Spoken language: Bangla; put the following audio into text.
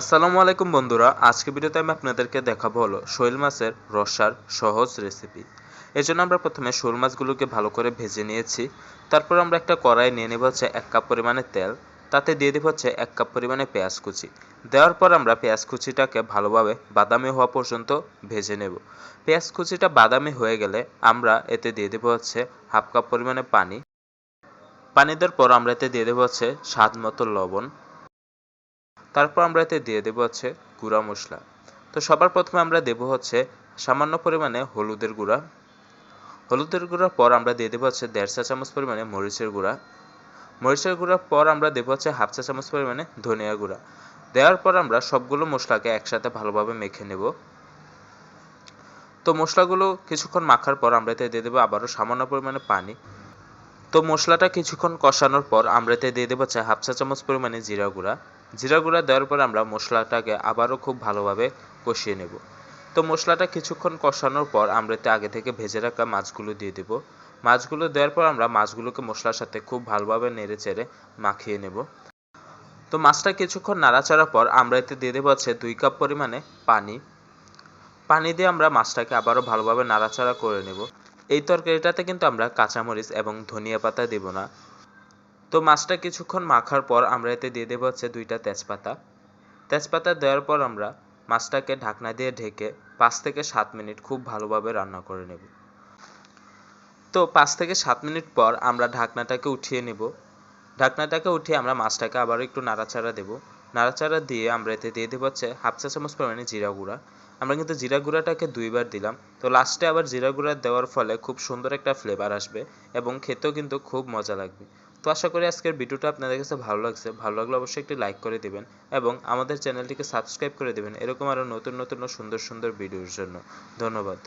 আসসালামু আলাইকুম বন্ধুরা, আজকে ভিডিওতে আমি আপনাদেরকে দেখাবো হলো শৈল মাছের রসার সহজ রেসিপি এই জন্য আমরা প্রথমে শোল মাছগুলোকে ভালো করে ভেজে নিয়েছি। তারপর আমরা একটা কড়াই নিয়ে নেব হচ্ছে এক কাপ পরিমাণে তেল, তাতে দিয়ে দেবো হচ্ছে এক কাপ পরিমাণে পেঁয়াজ কুচি। দেওয়ার পর আমরা পেঁয়াজ কুচিটাকে ভালোভাবে বাদামি হওয়া পর্যন্ত ভেজে নেব। পেঁয়াজ কুচিটা বাদামি হয়ে গেলে আমরা এতে দিয়ে দেবো হচ্ছে হাফ কাপ পরিমাণে পানি। পানি দেওয়ার পর আমরা এতে দিয়ে দেবো হচ্ছে স্বাদ মতো লবণ। তারপর আমরা এতে দিয়ে দেবো হচ্ছে গুঁড়া মশলা। তো সবার প্রথমে আমরা দেব হচ্ছে সামান্য পরিমাণে হলুদের গুঁড়া। হলুদের গুঁড়ার পর আমরা দিয়ে দেবো হচ্ছে দেড় চা চামচ পরিমাণে মরিচের গুঁড়া। মরিচের গুঁড়ার পর আমরা দেবো হচ্ছে হাফ চা চামচ পরিমাণে ধনিয়া গুঁড়া। দেওয়ার পর আমরা সবগুলো মশলাকে একসাথে ভালোভাবে মেখে নেব। তো মশলাগুলো কিছুক্ষণ মাখার পর আমরা এতে দিয়ে দেবো আবারও সামান্য পরিমাণে পানি। তো মশলাটা কিছুক্ষণ কষানোর পর আমরা এতে দিয়ে দেবো হচ্ছে হাফ চা চামচ পরিমাণে জিরা গুঁড়া। জিরা গুঁড়া দেওয়ার পর আমরা মশলাটাকে আবারও খুব ভালোভাবে কষিয়ে নেব। তো মশলাটা কিছুক্ষণ কষানোর পর আমরা এতে আগে থেকে ভেজে রাখা মাছগুলো দিয়ে দেব। মাছগুলো দেওয়ার পর আমরা মাছগুলোকে মশলার সাথে খুব ভালোভাবে নেড়ে চেড়ে মাখিয়ে নেব। তো মাছটা কিছুক্ষণ নাড়াচাড়ার পর আমরা এতে দিয়ে দেবো হচ্ছে দুই কাপ পরিমাণে পানি। পানি দিয়ে আমরা মাছটাকে আবারও ভালোভাবে নাড়াচাড়া করে নেব। এই তরকারিটাতে কিন্তু আমরা কাঁচামরিচ এবং ধনিয়া পাতা দেব না। তো মাছটা কিছুক্ষণ মাখার পর আমরা এতে দিয়ে দেবো হচ্ছে দুইটা তেজপাতা। তেজপাতা দেওয়ার পর আমরা মাছটাকে ঢাকনা দিয়ে ঢেকে পাঁচ থেকে সাত মিনিট খুব ভালোভাবে রান্না করে নেব। তো পাঁচ থেকে সাত মিনিট পর আমরা ঢাকনাটাকে উঠিয়ে নেব। ঢাকনাটাকে উঠিয়ে আমরা মাছটাকে আবার একটু নাড়াচাড়া দেব। নাড়াচাড়া দিয়ে আমরা এতে দিয়ে দেবো হচ্ছে হাফ চা চামচ পরিমাণে জিরা গুঁড়া। আমরা কিন্তু জিরা গুঁড়াটাকে দুইবার দিলাম। তো লাস্টে আবার জিরা গুঁড়া দেওয়ার ফলে খুব সুন্দর একটা ফ্লেভার আসবে এবং খেতেও কিন্তু খুব মজা লাগবে। তো আশা করি আজকের ভিডিওটা আপনাদের কাছে ভালো লাগছে। ভালো লাগলে অবশ্যই একটি লাইক করে দিবেন এবং আমাদের চ্যানেলটিকে সাবস্ক্রাইব করে দিবেন। এরকম আরও নতুন নতুন সুন্দর সুন্দর ভিডিওর জন্য। ধন্যবাদ।